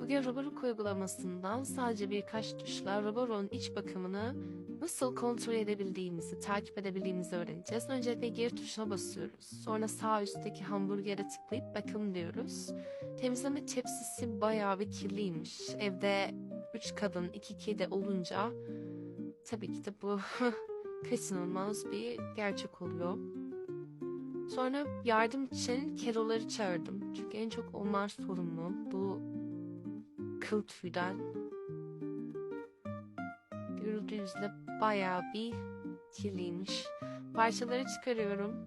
Bugün Roborock uygulamasından sadece birkaç tuşla Roborock'un iç bakımını nasıl kontrol edebildiğimizi, takip edebildiğimizi öğreneceğiz. Öncelikle geri tuşuna basıyoruz. Sonra sağ üstteki hamburgere tıklayıp bakım diyoruz. Temizleme tepsisi bayağı bir kirliymiş. Evde 3 kadın, 2 kedi olunca tabii ki de bu kaçınılmaz bir gerçek oluyor. Sonra yardım için keroları çağırdım. Çünkü en çok onlar sorumlu. Bu kıl tüyden. Gördüğünüz üzere bayağı bir kirliymiş. Parçaları çıkarıyorum.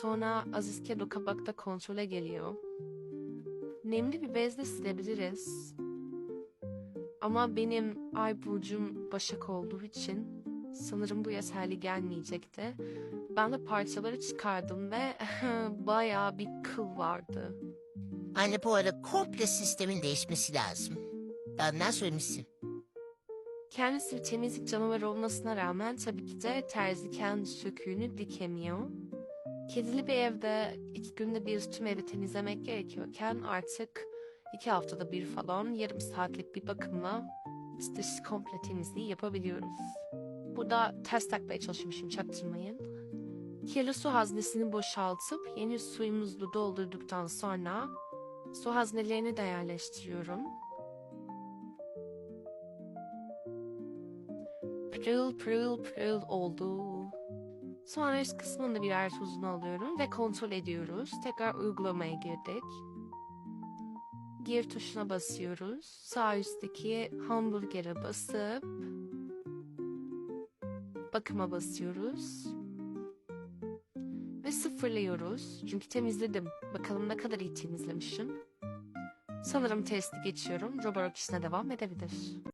Sonra Aziz Kedo kabakta kontrole geliyor. Nemli bir bezle silebiliriz. Ama benim ay burcum başak olduğu için sanırım bu yeterli gelmeyecekti. Ben de parçaları çıkardım ve bayağı bir kıl vardı. Anne bu arada komple sistemin değişmesi lazım. Ne söylemişsin? Kendisi bir temizlik canavarı olmasına rağmen tabii ki de terzi kendi söküğünü dikemiyor. Kedili bir evde iki günde bir tüm evi temizlemek gerekiyorken artık iki haftada bir falan yarım saatlik bir bakımla biz dış komple temizliği yapabiliyoruz. Burada ters takmaya çalışmışım çaktırmayın. Kirli su haznesini boşaltıp yeni suyumuzu doldurduktan sonra su haznelerini de yerleştiriyorum. pırıl pırıl pırıl oldu. Sonra üst kısmında birer tuzunu alıyorum ve kontrol ediyoruz. Tekrar uygulamaya girdik. Gir tuşuna basıyoruz. Sağ üstteki hamburgere basıp bakıma basıyoruz. Ve sıfırlıyoruz. Çünkü temizledim. Bakalım ne kadar iyi temizlemişim. Sanırım testi geçiyorum. Roborock işine devam edebilir.